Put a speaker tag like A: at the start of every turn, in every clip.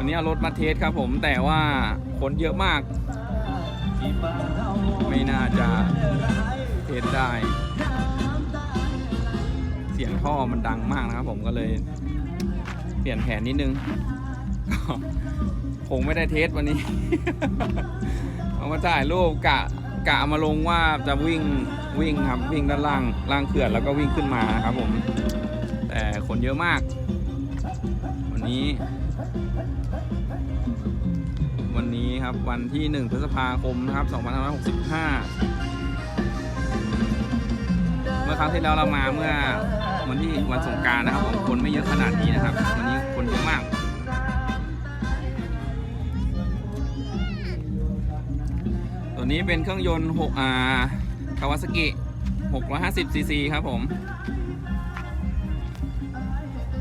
A: วันนี้เอารถมาเทสครับผมแต่ว่าคนเยอะมาก ไม่น่าจะเทสได้ เสียงท่อมันดังมากนะครับผมก็เลย เปลี่ยนแผนนิดนึงคงไม่ได้เทสวันนี้ เอามาถ่ายรูปกะกะมาลงว่าจะวิ่งวิ่งครับวิ่งด้านล่างล่างเขื่อนแล้วก็วิ่งขึ้นมาครับผม แต่คนเยอะมาก วันนี้ นนี้ครับ วันที่ 1 พฤษภาคมนะครับ2565 เมื่อครั้งที่แล้วเรามาเมื่อวันที่วันสงการนะครับผมคนไม่เยอะขนาดนี้นะครับ วันนี้คนเยอะมาก ตัวนี้เป็นเครื่องยนต์6อาคาวาซากิ 650 ซีซีครับผม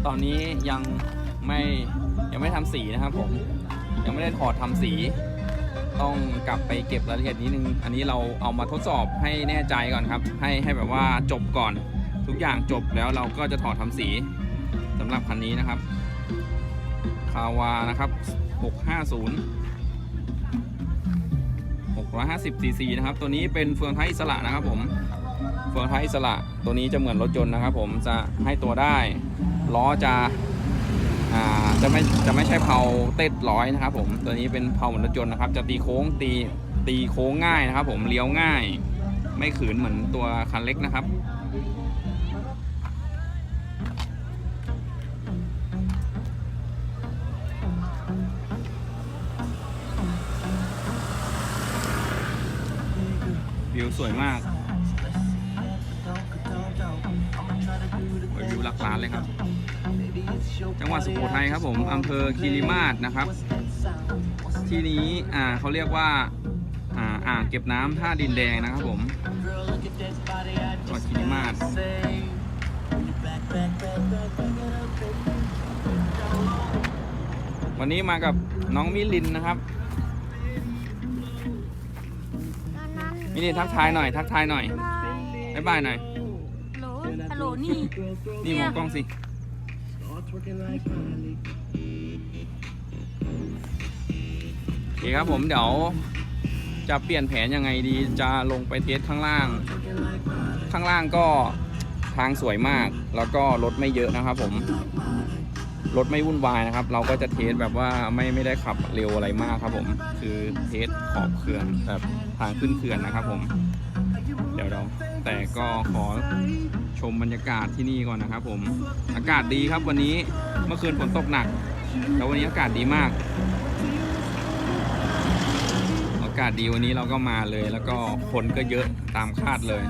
A: ตอนนี้ยังไม่ยังไม่ทำสีนะครับผมยังไม่ได้ถอดทำสี ต้องกลับไปเก็บรายละเอียดนิดนึง อันนี้เราเอามาทดสอบให้แน่ใจก่อนครับ ให้ให้แบบว่าจบก่อน ทุกอย่างจบแล้วเราก็จะถอดทำสีสำหรับคันนี้นะครับคาวานะครับ 650 650 cc นะครับ ตัวนี้เป็นเฟืองท้ายอิสระนะครับผม เฟืองท้ายอิสระตัวนี้จะเหมือนรถยนต์นะครับผม จะให้ตัวได้ ล้อจะ จะไม่จะไม่ใช่เพาเต็ดร้อยนะครับผมตัวนี้เป็นเพาเหมือนรถยนต์นะครับ จะตีโค้งตีตีโค้งง่ายนะครับ ผมเลี้ยวง่าย ไม่ขืนเหมือนตัวคันเล็กนะครับวิวสวยมากวิวหลักล้านเลยครับ จังหวัดสุโขทัยครับผมอำเภอคีรีมาศนะครับ ที่นี้อ่าเขาเรียกว่าอ่าอ่างเก็บน้ำท่าดินแดงนะครับผมจังหวัดคีรีมาศวันนี้มากับน้องมิลินนะครับ มิลินทักทายหน่อย ทักทายหน่อยบ๊ายบายหน่อย
B: ฮัลโหลฮัลโหลนี่
A: นี่มองกล้องสิ โอเคครับผมเดี๋ยวจะเปลี่ยนแผนยังไงดีจะลงไปเทสข้างล่างข้างล่างก็ทางสวยมาก แล้วก็รถไม่เยอะนะครับ ผมรถไม่วุ่นวายนะครับ เราก็จะเทสแบบว่าไม่ไม่ได้ขับเร็วอะไรมากครับ ผม คือเทสขอบเขื่อนแบบทางขึ้นเขื่อนนะครับ ผม เดี๋ยวเราแต่ก็ขอ ชมบรรยากาศที่นี่ก่อนนะครับผมอากาศดีครับวันนี้เมื่อคืนฝนตกหนักแล้ววันนี้อากาศดีมาก อากาศดีวันนี้เราก็มาเลย แล้วก็คนก็เยอะตามคาดเลย